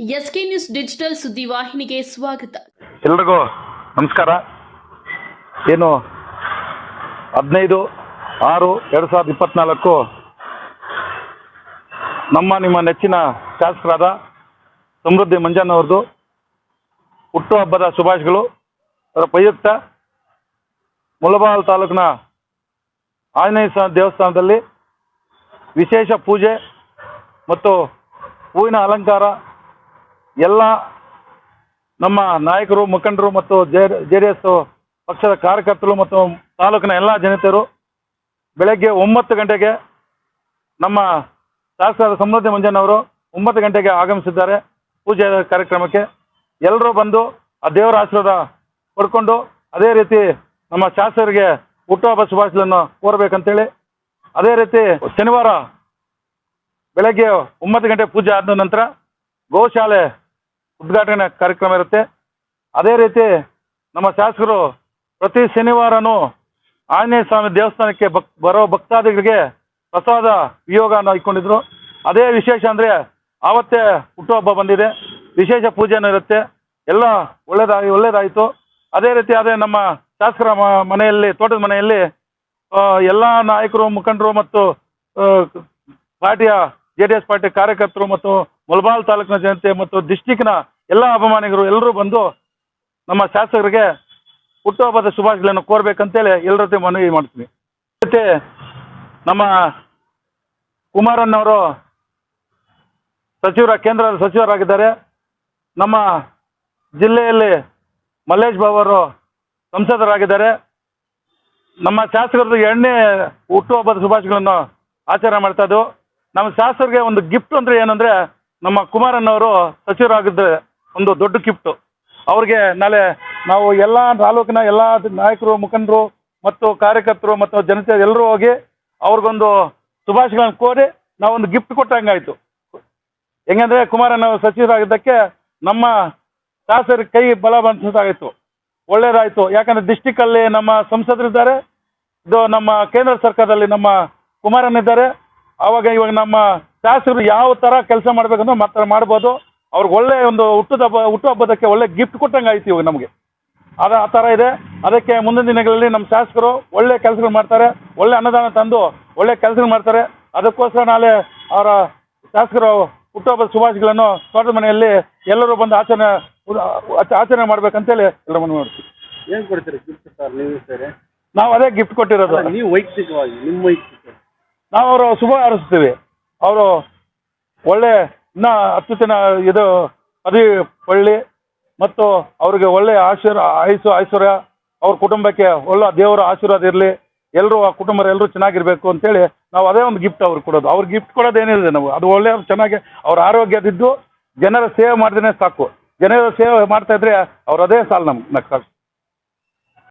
SK news digital ಸುದ್ದಿವಾಹಿನಿಗೆ ಸ್ವಾಗತ. ಎಲ್ರಿಗೂ ನಮಸ್ಕಾರ. ಏನು ಹದಿನೈದು ಆರು ಎರಡು ಸಾವಿರದ ಇಪ್ಪತ್ನಾಲ್ಕು ನಮ್ಮ ನಿಮ್ಮ ನೆಚ್ಚಿನ ಶಾಸಕರಾದ ಸಮೃದ್ಧಿ ಮಂಜಣ್ಣವ್ರದ್ದು ಹುಟ್ಟುಹಬ್ಬದ ಶುಭಾಶಯಗಳು. ಅದರ ಪ್ರಯುಕ್ತ ಮುಳಬಾಲ್ ತಾಲೂಕಿನ ಆಂಜನೇಯ ಸ್ವಾಮಿ ದೇವಸ್ಥಾನದಲ್ಲಿ ವಿಶೇಷ ಪೂಜೆ ಮತ್ತು ಹೂವಿನ ಅಲಂಕಾರ ಎಲ್ಲ ನಮ್ಮ ನಾಯಕರು, ಮುಖಂಡರು ಮತ್ತು ಜೆ ಜೆ ಪಕ್ಷದ ಕಾರ್ಯಕರ್ತರು ಮತ್ತು ತಾಲೂಕಿನ ಎಲ್ಲ ಜನತೆಯರು ಬೆಳಗ್ಗೆ ಒಂಬತ್ತು ಗಂಟೆಗೆ ನಮ್ಮ ಶಾಸಕರಾದ ಸಮೃದ್ಧಿ ಮಂಜನವರು ಒಂಬತ್ತು ಗಂಟೆಗೆ ಆಗಮಿಸಿದ್ದಾರೆ ಪೂಜೆ ಕಾರ್ಯಕ್ರಮಕ್ಕೆ. ಎಲ್ಲರೂ ಬಂದು ಆ ದೇವರ ಆಶೀರ್ವಾದ ಪಡ್ಕೊಂಡು ಅದೇ ರೀತಿ ನಮ್ಮ ಶಾಸಕರಿಗೆ ಹುಟ್ಟುಹಬ್ಬ ಶುಭಾಶಯಗಳನ್ನು ಕೋರಬೇಕಂತೇಳಿ ಅದೇ ರೀತಿ ಶನಿವಾರ ಬೆಳಗ್ಗೆ ಒಂಬತ್ತು ಗಂಟೆ ಪೂಜೆ ಆದ ನಂತರ ಗೋಶಾಲೆ ಉದ್ಘಾಟನೆ ಕಾರ್ಯಕ್ರಮ ಇರುತ್ತೆ. ಅದೇ ರೀತಿ ನಮ್ಮ ಶಾಸಕರು ಪ್ರತಿ ಶನಿವಾರನೂ ಆಂಜನೇಯ ಸ್ವಾಮಿ ದೇವಸ್ಥಾನಕ್ಕೆ ಭಕ್, ಬರೋ ಭಕ್ತಾದಿಗಳಿಗೆ ಪ್ರಸಾದ ವಿಯೋಗನ ಇಟ್ಕೊಂಡಿದ್ರು. ಅದೇ ವಿಶೇಷ ಅಂದರೆ ಆವತ್ತೇ ಹುಟ್ಟುಹಬ್ಬ ಬಂದಿದೆ. ವಿಶೇಷ ಪೂಜೆನೂ ಇರುತ್ತೆ. ಎಲ್ಲ ಒಳ್ಳೇದಾಗಿ ಒಳ್ಳೇದಾಯಿತು. ಅದೇ ರೀತಿ ಅದೇ ನಮ್ಮ ಶಾಸಕರ ಮನೆಯಲ್ಲಿ, ತೋಟದ ಮನೆಯಲ್ಲಿ ಎಲ್ಲ ನಾಯಕರು, ಮುಖಂಡರು ಮತ್ತು ಪಾರ್ಟಿಯ ಜೆ ಡಿ ಎಸ್ ಪಾರ್ಟಿ ಕಾರ್ಯಕರ್ತರು ಮತ್ತು ಮುಲ್ಬಾಲ್ ತಾಲೂಕಿನ ಜನತೆ ಮತ್ತು ಡಿಸ್ಟಿಕ್ನ ಎಲ್ಲ ಅಭಿಮಾನಿಗಳು ಎಲ್ಲರೂ ಬಂದು ನಮ್ಮ ಶಾಸಕರಿಗೆ ಹುಟ್ಟುಹಬ್ಬದ ಶುಭಾಶಯಗಳನ್ನು ಕೋರ್ಬೇಕಂತೇಳಿ ಎಲ್ಲರ ಜೊತೆ ಮನವಿ ಮಾಡ್ತೀನಿ ಜೊತೆ ನಮ್ಮ ಕುಮಾರಣ್ಣವರು ಸಚಿವರ ಕೇಂದ್ರ ಸಚಿವರಾಗಿದ್ದಾರೆ. ನಮ್ಮ ಜಿಲ್ಲೆಯಲ್ಲಿ ಮಲ್ಲೇಶ್ ಬಾಬು ಅವರು ಸಂಸದರಾಗಿದ್ದಾರೆ. ನಮ್ಮ ಶಾಸಕರದ್ದು ಎಣ್ಣೆ ಹುಟ್ಟುಹಬ್ಬದ ಶುಭಾಶಯಗಳನ್ನು ಆಚರಣೆ ಮಾಡ್ತಾ ಇದ್ದವು. ನಮ್ಮ ಶಾಸಕರಿಗೆ ಒಂದು ಗಿಫ್ಟ್ ಅಂದರೆ ಏನಂದರೆ ನಮ್ಮ ಕುಮಾರಣ್ಣವರು ಸಚಿವರಾಗಿದ್ದರೆ ಒಂದು ದೊಡ್ಡ ಗಿಫ್ಟು ಅವ್ರಿಗೆ ನಾಳೆ ನಾವು ಎಲ್ಲ ತಾಲೂಕಿನ ಎಲ್ಲ ನಾಯಕರು, ಮುಖಂಡರು ಮತ್ತು ಕಾರ್ಯಕರ್ತರು ಮತ್ತು ಜನತೆ ಎಲ್ಲರೂ ಹೋಗಿ ಅವ್ರಿಗೊಂದು ಶುಭಾಶಯಗಳನ್ನು ಕೋರಿ ನಾವೊಂದು ಗಿಫ್ಟ್ ಕೊಟ್ಟಂಗಾಯಿತು. ಹೆಂಗಂದ್ರೆ ಕುಮಾರಣ್ಣ ಸಚಿವರಾಗಿದ್ದಕ್ಕೆ ನಮ್ಮ ಶಾಸಕರ ಕೈ ಬಲ ಬಂದಂತಾಗಿತ್ತು ಒಳ್ಳೇದಾಯಿತು. ಯಾಕಂದ್ರೆ ಡಿಸ್ಟಿಕ್ಕಲ್ಲಿ ನಮ್ಮ ಸಂಸದರಿದ್ದಾರೆ. ಇದು ನಮ್ಮ ಕೇಂದ್ರ ಸರ್ಕಾರದಲ್ಲಿ ನಮ್ಮ ಕುಮಾರಣ್ಣ ಇದ್ದಾರೆ ಆವಾಗ ಇವಾಗ ನಮ್ಮ ಶಾಸಕರು ಯಾವ ತರ ಕೆಲಸ ಮಾಡ್ಬೇಕಂದ್ರೆ ಮಾತ್ರ ಮಾಡ್ಬೋದು. ಅವ್ರಿಗೆ ಒಳ್ಳೆ ಒಂದು ಹುಟ್ಟದ ಹಬ್ಬ ಹುಟ್ಟುಹಬ್ಬದಕ್ಕೆ ಒಳ್ಳೆ ಗಿಫ್ಟ್ ಕೊಟ್ಟಂಗೆ ಆಯ್ತು ಇವಾಗ ನಮಗೆ. ಅದು ಆ ಥರ ಇದೆ. ಅದಕ್ಕೆ ಮುಂದಿನ ದಿನಗಳಲ್ಲಿ ನಮ್ಮ ಶಾಸಕರು ಒಳ್ಳೆ ಕೆಲಸಗಳು ಮಾಡ್ತಾರೆ. ಒಳ್ಳೆ ಅನ್ನದಾನ ತಂದು ಒಳ್ಳೆ ಕೆಲಸಗಳು ಮಾಡ್ತಾರೆ. ಅದಕ್ಕೋಸ್ಕರ ನಾಳೆ ಅವರ ಶಾಸಕರು ಹುಟ್ಟುಹಬ್ಬದ ಶುಭಾಶಯಗಳನ್ನು ತೋಟದ ಮನೆಯಲ್ಲಿ ಎಲ್ಲರೂ ಬಂದು ಆಚರಣೆ ಆಚ- ಆಚರಣೆ ಮಾಡ್ಬೇಕಂತೇಳಿ ಎಲ್ಲ ಮನವಿ ಮಾಡ್ತೀವಿ. ಏನು ಕೊಡ್ತೀರಿ ಗಿಫ್ಟ್ ಸರ್ ನೀವು ಸರ್? ನಾವು ಅದೇ ಗಿಫ್ಟ್ ಕೊಟ್ಟಿರೋದು. ನೀವು ವೈಯಕ್ತಿಕವಾಗಿ ನಿಮ್ಮ ವೈಯಕ್ತಿಕ. ನಾವು ಅವರು ಶುಭ ಹಾರಿಸ್ತೀವಿ ಅವರು ಒಳ್ಳೆ ಇನ್ನ ಅತ್ಯುತ್ತಮ ಇದು ಪದವಿ ಪಳ್ಳಿ ಮತ್ತು ಅವ್ರಿಗೆ ಒಳ್ಳೆ ಆಶೀರ್ ಆಯುಸು ಐಶ್ವರ್ಯ, ಅವ್ರ ಕುಟುಂಬಕ್ಕೆ ಒಳ್ಳೆ ದೇವರ ಆಶೀರ್ವಾದ ಇರಲಿ. ಎಲ್ಲರೂ ಆ ಕುಟುಂಬರು ಎಲ್ಲರೂ ಚೆನ್ನಾಗಿರ್ಬೇಕು ಅಂತೇಳಿ ನಾವು ಅದೇ ಒಂದು ಗಿಫ್ಟ್ ಅವ್ರಿಗೆ ಕೊಡೋದು. ಅವ್ರಿಗೆ ಗಿಫ್ಟ್ ಕೊಡೋದೇನಿದೆ ನಾವು ಅದು ಒಳ್ಳೆಯ ಚೆನ್ನಾಗಿ ಅವ್ರ ಆರೋಗ್ಯದಿದ್ದು ಜನರ ಸೇವೆ ಮಾಡಿದ್ರೆ ಸಾಕು. ಜನರ ಸೇವೆ ಮಾಡ್ತಾ ಇದ್ರೆ ಅವ್ರು ಅದೇ ಸಾಲ ನಮ್ಗೆ. ಸಾಕು